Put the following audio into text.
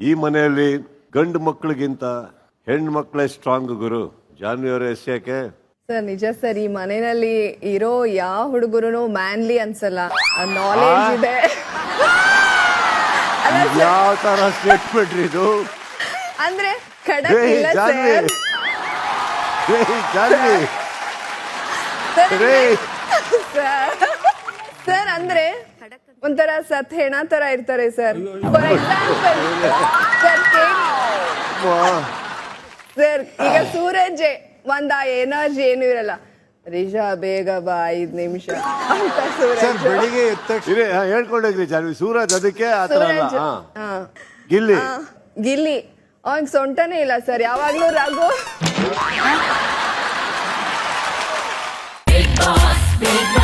ಈ ಮನೆಯಲ್ಲಿ ಗಂಡು ಮಕ್ಕಳಿಗಿಂತ ಹೆಣ್ಣು ಮಕ್ಕಳೇ ಸ್ಟ್ರಾಂಗ್ ಗುರು. ಜಾನ್ವಿಯವರ ಎಸ್ ಯಾಕೆ? ಸರ್ ನಿಜ ಸರ್ ಈ ಮನೆಯಲ್ಲಿ ಇರೋ ಯಾವ ಹುಡುಗರು ಮ್ಯಾನ್ಲಿ ಅನ್ಸಲ್ಲ. ನಾಲೆಜ್ ಇದೆ. ಯಾವ ತರ ಸ್ಟೇಟ್ಮೆಂಟ್ ಇದು? ಅಂದ್ರೆ ಖಡಕ್ ಇಲ್ಲ ಜಾನ್ವಿ. ಸರ್. ಜಾನ್ವಿ. ಸರ್ ಅಂದ್ರೆ ಒಂಥರ ಸತ್ ಹೆಣ ತರ ಇರ್ತಾರೆ ಸರ್. ಫಾರ್ ಎಕ್ಸಾಂಪಲ್ ಸರ್ ಈಗ ಸೂರಜ್ ಒಂದ್ ಆ ಎನರ್ಜಿ ಏನು ಇರಲ್ಲ. ರಿಷಾ ಬೇಗ ಬಾ ಐದ್ ನಿಮಿಷ ಅಂತ ಸರ್ ಸೂರಜ್ ಬೆಳಿಗ್ಗೆ ಎದ್ದ ತಕ್ಷಣ ಹಾ, ಹೇಳ್ಕೊಂಡೋಗ್ರಿ ಜಾನ್ವಿ. ಸೂರಜ್ ಅದಕ್ಕೆ ಆ ಥರ ಅಲ್ಲ. ಸೂರಜ್ ಹಾ. ಹಾ. ಗಿಲ್ಲಿ. ಆ, ಗಿಲ್ಲಿ. ಅವನ್ ಸೊಂಟನೇ ಇಲ್ಲ ಸರ್ ಯಾವಾಗ್ಲೂ Raghu. Big boss, big boss.